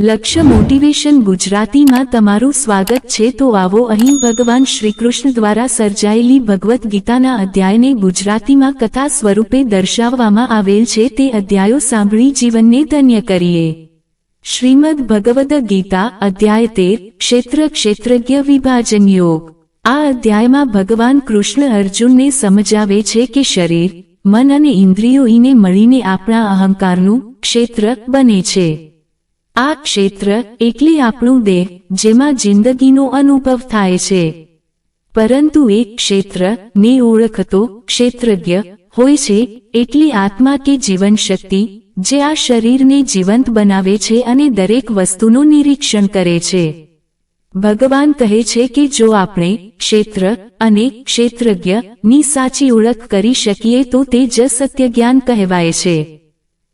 લક્ષ્ય મોટિવેશન ગુજરાતીમાં તમારું સ્વાગત છે તો આવો અહીં ભગવાન શ્રીકૃષ્ણ દ્વારા સર્જાયેલી ભગવદ્ ગીતાના અધ્યાયને ગુજરાતીમાં કથા સ્વરૂપે દર્શાવવામાં આવેલ છે તે અધ્યાયો સાંભળી જીવનને ધન્ય કરીએ. શ્રીમદ ભગવદ ગીતા, અધ્યાય તેર, ક્ષેત્ર ક્ષેત્રજ્ઞ વિભાજન યોગ. આ અધ્યાયમાં ભગવાન કૃષ્ણ અર્જુનને સમજાવે છે કે શરીર, મન અને ઇન્દ્રિયો ઈને મળીને આપણા અહંકારનું ક્ષેત્ર બને છે. આ ક્ષેત્ર એટલે આપણું દેહ, જેમાં જિંદગીનો અનુભવ થાય છે. પરંતુ એક ક્ષેત્ર ને ઓળખતો ક્ષેત્રજ્ઞ હોય છે એટલી આત્મા કે જીવન શક્તિ જે આ શરીરને જીવંત બનાવે છે અને દરેક વસ્તુનું નિરીક્ષણ કરે છે. ભગવાન કહે છે કે જો આપણે ક્ષેત્ર અને ક્ષેત્રજ્ઞની સાચી ઓળખ કરી શકીએ તો તે જ સત્ય જ્ઞાન કહેવાય છે.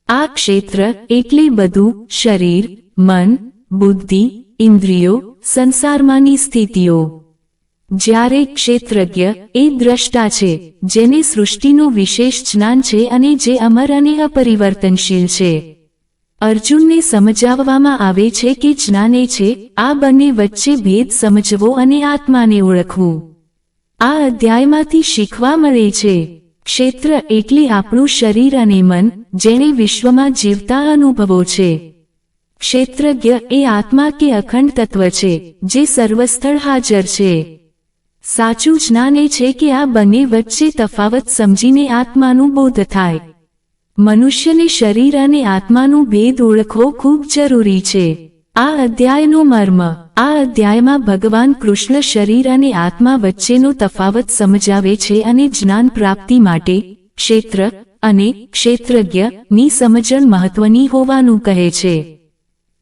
આ ક્ષેત્ર એટલે બધું શરીર, મન, બુદ્ધિ, ઇન્દ્રિયો, સંસારમાંની સ્થિતિઓ. જ્યારે ક્ષેત્રજ્ઞ એ દ્રષ્ટા છે, જેને સૃષ્ટિનું વિશેષ જ્ઞાન છે અને જે અમર અને અપરિવર્તનશીલ છે. અર્જુનને સમજાવવામાં આવે છે કે જ્ઞાને છે, આ બંને વચ્ચે ભેદ સમજવો અને આત્માને ઓળખવું. આ અધ્યાયમાંથી શીખવા મળે છે. ક્ષેત્ર એટલે આપણું શરીર અને મન, જેણે વિશ્વમાં જીવતા અનુભવો છે. ક્ષેત્રજ્ઞ એ આત્મા કે અખંડ તત્વ છે, જે સર્વસ્થળ હાજર છે. સાચું જ્ઞાન એ છે કે આ બંને વચ્ચે તફાવત સમજીને આત્માનું બોધ થાય. મનુષ્યને શરીર અને આત્માનું ભેદ ઓળખવો ખૂબ જરૂરી છે. આ અધ્યાયનો મર્મ આ અધ્યાયમાં ભગવાન કૃષ્ણ શરીર અને આત્મા વચ્ચેનો તફાવત સમજાવે છે અને જ્ઞાન પ્રાપ્તિ માટે ક્ષેત્ર અને ક્ષેત્રજ્ઞની સમજણ મહત્વની હોવાનું કહે છે.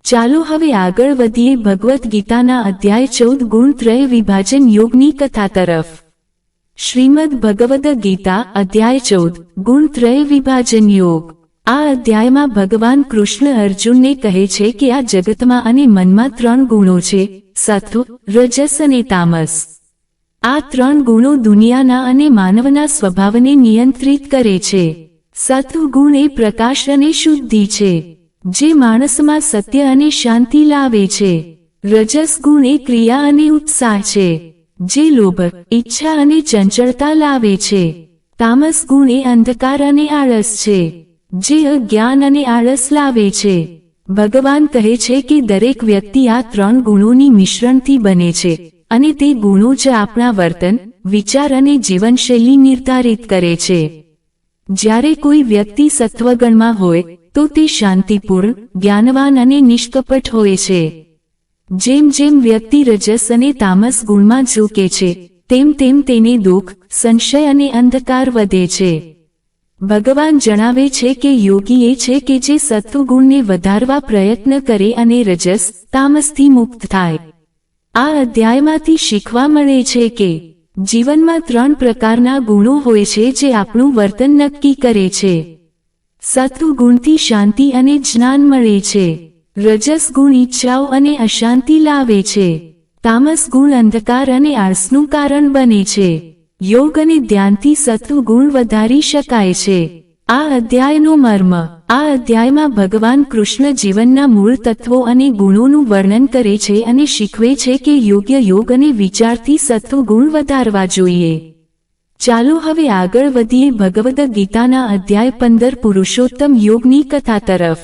ચાલો હવે આગળ વધીએ ભગવદ્ ગીતાના અધ્યાય ચૌદ ગુણત્રય વિભાજન યોગની કથા તરફ. શ્રીમદ ભગવદ ગીતા અધ્યાય ચૌદ ગુણત્રય વિભાજન યોગ. આ અધ્યાયમાં ભગવાન કૃષ્ણ અર્જુનને કહે છે કે આ જગતમાં અને મનમાં ત્રણ ગુણો છે, સત્વ, રજસ અને તામસ. આ ત્રણ ગુણો દુનિયાના અને માનવના સ્વભાવને નિયંત્રિત કરે છે. સત્વ ગુણ એ પ્રકાશ અને શુદ્ધિ છે, જે માણસમાં સત્ય અને શાંતિ લાવે છે. રજસ ગુણ એ ક્રિયા અને ઉત્સાહ છે, જે લોભ, ઈચ્છા અને ચંચળતા લાવે છે. તામસ ગુણ એ અંધકાર અને આળસ છે. જે અજ્ઞાન અને આળસ લાવે છે. ભગવાન કહે છે કે દરેક વ્યક્તિ આ ત્રણ ગુણોની મિશ્રણથી બને છે અને તે ગુણો જ આપણા વર્તન, વિચાર અને જીવનશૈલી નિર્ધારિત કરે છે. જ્યારે કોઈ વ્યક્તિ સત્વગણમાં હોય, તો તે શાંતિપૂર્ણ, જ્ઞાનવાન અને નિષ્કપટ હોય છે. જેમ જેમ વ્યક્તિ રજસ અને તામસ ગુણમાં ઝૂકે છે, તેમ તેમ તેને દુઃખ, સંશય અને અંધકાર વધે છે. ભગવાન જણાવે છે કે યોગી એ છે કે જે સત્વગુણને વધારવા પ્રયત્ન કરે અને રજસ, તામસથી મુક્ત થાય. આ અધ્યાયમાંથી શીખવા મળે છે કે જીવનમાં ત્રણ પ્રકારના ગુણો હોય છે જે આપણું વર્તન નક્કી કરે છે. સત્વગુણથી શાંતિ અને જ્ઞાન મળે છે. રજસ ગુણ ઈચ્છાઓ અને અશાંતિ લાવે છે. તામસ ગુણ અંધકાર અને આળસનું કારણ બને છે. યોગ અને ધ્યાનથી સત્વ ગુણ વધારી શકાય છે. આ અધ્યાયનો મર્મ, આ અધ્યાયમાં ભગવાન કૃષ્ણ જીવનના મૂળ તત્વો અને ગુણોનું વર્ણન કરે છે અને શીખવે છે કે યોગ્ય યોગ અને વિચારથી સત્વ ગુણ વધારવા જોઈએ. ચાલો હવે આગળ વધીએ ભગવદ ગીતાના અધ્યાય પંદર પુરુષોત્તમ યોગની કથા તરફ.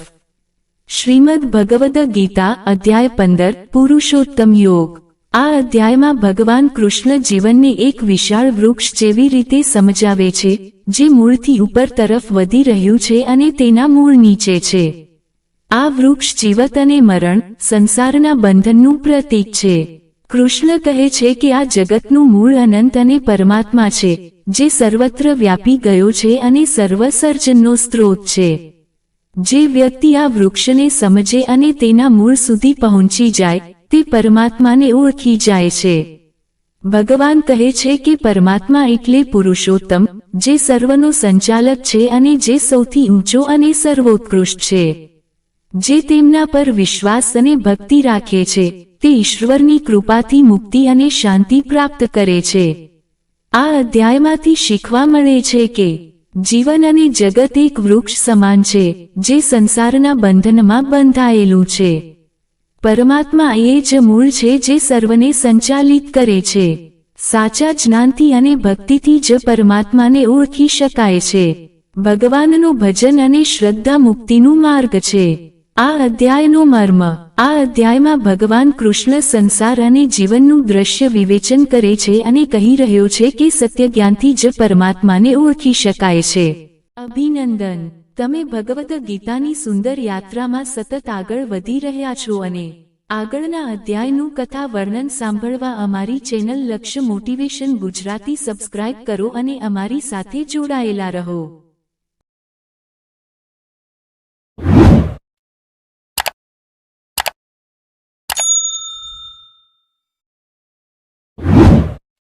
શ્રીમદ ભગવદ ગીતા અધ્યાય પંદર પુરુષોત્તમ યોગ. આ અધ્યાયમાં ભગવાન કૃષ્ણ જીવનને એક વિશાળ વૃક્ષ જેવી રીતે સમજાવે છે, જે મૂળથી ઉપર તરફ વધી રહ્યું છે અને તેના મૂળ નીચે છે. આ વૃક્ષ જીવત અને મરણ સંસારના બંધનનું પ્રતીક છે. કૃષ્ણ કહે છે કે આ જગતનું મૂળ અનંત અને પરમાત્મા છે, જે સર્વત્ર વ્યાપી ગયો છે અને સર્વ સર્જનનો સ્ત્રોત છે. જે વ્યક્તિ આ વૃક્ષને સમજે અને તેના મૂળ સુધી પહોંચી જાય તે પરમાત્માને ઓળખી જાય છે. ભગવાન કહે છે કે પરમાત્મા એટલે પુરુષોત્તમ, જે સર્વનો સંચાલક છે અને જે સૌથી ઊંચો અને સર્વોત્કૃષ્ટ છે. જે તેમના પર વિશ્વાસ અને ભક્તિ રાખે છે, તે ઈશ્વરની કૃપાથી મુક્તિ અને શાંતિ પ્રાપ્ત કરે છે. આ અધ્યાયમાંથી શીખવા મળે છે કે, જીવન અને જગત એક વૃક્ષ સમાન છે, જે સંસારના બંધનમાં બંધાયેલું છે. પરમાત્મા એ જ મૂળ છે જે સર્વને સંચાલિત કરે છે. સાચા જ્ઞાનથી અને ભક્તિથી જ પરમાત્માને ઓળખી શકાય છે. ભગવાનનું ભજન અને શ્રદ્ધા મુક્તિનું માર્ગ છે. આ અધ્યાયનો મર્મ, આ અધ્યાયમાં ભગવાન કૃષ્ણ સંસાર અને જીવનનું દ્રશ્ય વિવેચન કરે છે અને કહી રહ્યો છે કે સત્ય જ્ઞાનથી જ પરમાત્માને ઓળખી શકાય છે. અભિનંદન. તમે ભગવદ ગીતાની સુંદર યાત્રામાં સતત આગળ વધી રહ્યા છો અને આગળના અધ્યાયનું કથા વર્ણન સાંભળવા અમારી ચેનલ લક્ષ્ય મોટિવેશન ગુજરાતી સબસ્ક્રાઇબ કરો અને અમારી સાથે જોડાયેલા રહો.